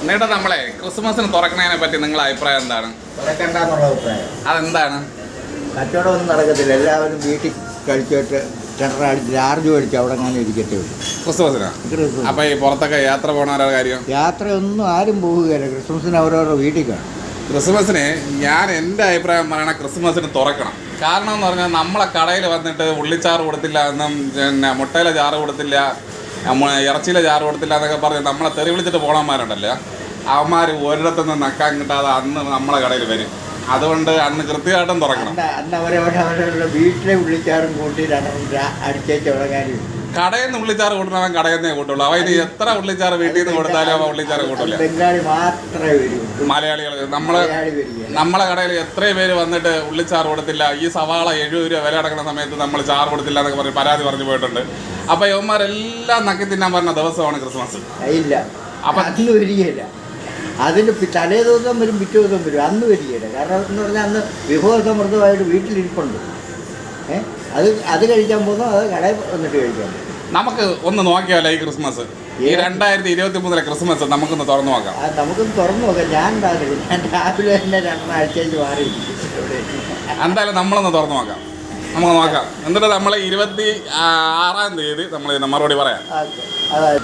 എന്നിട്ട് നമ്മളെ ക്രിസ്മസിന് തുറക്കുന്നതിനെ പറ്റി നിങ്ങളുടെ അഭിപ്രായം എന്താണ്? തുറക്കണ്ടെന്നുള്ള അഭിപ്രായം. അതെന്താണ്? കച്ചവടമൊന്നും നടക്കത്തില്ല. എല്ലാവരും വീട്ടിൽ കഴിച്ചിട്ട് ടെററടിച്ച് ചാർജ് മേടിച്ച് അവിടെ അങ്ങനെ ഇരിക്കട്ടെ ഉള്ളൂ. ക്രിസ്മസിനാ? ക്രിസ്മസ്. അപ്പൊ ഈ പുറത്തൊക്കെ യാത്ര പോകണവരുടെ കാര്യം? യാത്രയൊന്നും ആരും പോവുകയില്ല. ക്രിസ്മസിന് അവരവരുടെ വീട്ടിൽ കാണും. ക്രിസ്മസിന് ഞാൻ എന്റെ അഭിപ്രായം പറയണ ക്രിസ്മസിന് തുറക്കണം. കാരണം എന്ന് പറഞ്ഞാൽ നമ്മളെ കടയിൽ വന്നിട്ട് ഉള്ളിച്ചാറ് കൊടുത്തില്ല എന്നും പിന്നെ മുട്ടയിലെ ചാറ് കൊടുത്തില്ല. നമ്മ- ഇറച്ചിയിലെ ചാറ് കൊടുത്തില്ല എന്നൊക്കെ പറഞ്ഞ് നമ്മളെ തെറി വിളിച്ചിട്ട് പോകണമാരുണ്ടല്ലോ അവന്മാർ ഒരിടത്തുനിന്ന് നക്കാൻ കിട്ടാതെ അന്ന് നമ്മളെ കടയിൽ വരും. അതുകൊണ്ട് അന്ന് കൃത്യമായിട്ടും തുറക്കണം. അന്ന് അവരവരുടെ വീട്ടിലെ ഉള്ളിച്ചാറും കൂട്ടി രണ്ടെണ്ണം രാ- അടിച്ചേച്ച് തുടങ്ങാനും കടയിൽ നിന്ന് ഉള്ളിച്ചാറ് കൂട്ടണവൻ കടയിൽ നിന്നേ കൂട്ടുള്ളൂ അവൻ എത്ര ഉള്ളിച്ചാറ് വീട്ടിൽ നിന്ന് കൊടുത്താലും അവൻ ഉള്ളിച്ചാറ് കൂട്ടില്ല ബംഗാളി മാത്രമേ വരൂ. മലയാളികൾ നമ്മൾ നമ്മളെ കടയിൽ എത്രയും പേര് വന്നിട്ട് ഉള്ളിച്ചാറ് കൊടുത്തില്ല. ഈ സവാള എഴുപത് രൂപ വില അടക്കുന്ന സമയത്ത് നമ്മൾ ചാറ് കൊടുത്തില്ല എന്നൊക്കെ പറഞ്ഞ് പരാതി പറഞ്ഞു പോയിട്ടുണ്ട്. അപ്പൊ യവന്മാരെല്ലാം നക്കി തിന്നാൻ പറഞ്ഞ ദിവസമാണ് ക്രിസ്മസ്. ഇല്ല. അപ്പൊ- വരികയില്ല. അതിന് പി- തലേ ദിവസം വരും പിറ്റേ ദിവസം വരും. അന്ന് വരികയില്ല. കാരണം എന്ന് പറഞ്ഞാൽ അന്ന് വിഭവസമൃദ്ധമായിട്ട് വീട്ടിലിരിപ്പുണ്ട്. അത് അത് കഴിക്കാൻ പോകുന്നു? അത് കടയിൽ വന്നിട്ട് കഴിക്കാൻ പോകുന്നു? നമുക്ക് ഒന്ന് നോക്കിയാലോ ഈ ക്രിസ്മസ്? ഈ രണ്ടായിരത്തി ഇരുപത്തി മൂന്നിലെ ക്രിസ്മസ് നമുക്കൊന്ന് തുറന്നു നോക്കാം. നമുക്കൊന്ന് തുറന്നു നോക്കാം. ഞാൻ ഞാൻ രാവിലെ തന്നെ രണ്ടാഴ്ചയിൽ മാറി എന്തായാലും നമ്മളൊന്ന് തുറന്നു നോക്കാം. നമുക്ക് നോക്കാം. എന്നിട്ട് നമ്മൾ ഇരുപത്തി ആറാം തീയതി നമ്മൾ മറുപടി പറയാം. അതായത്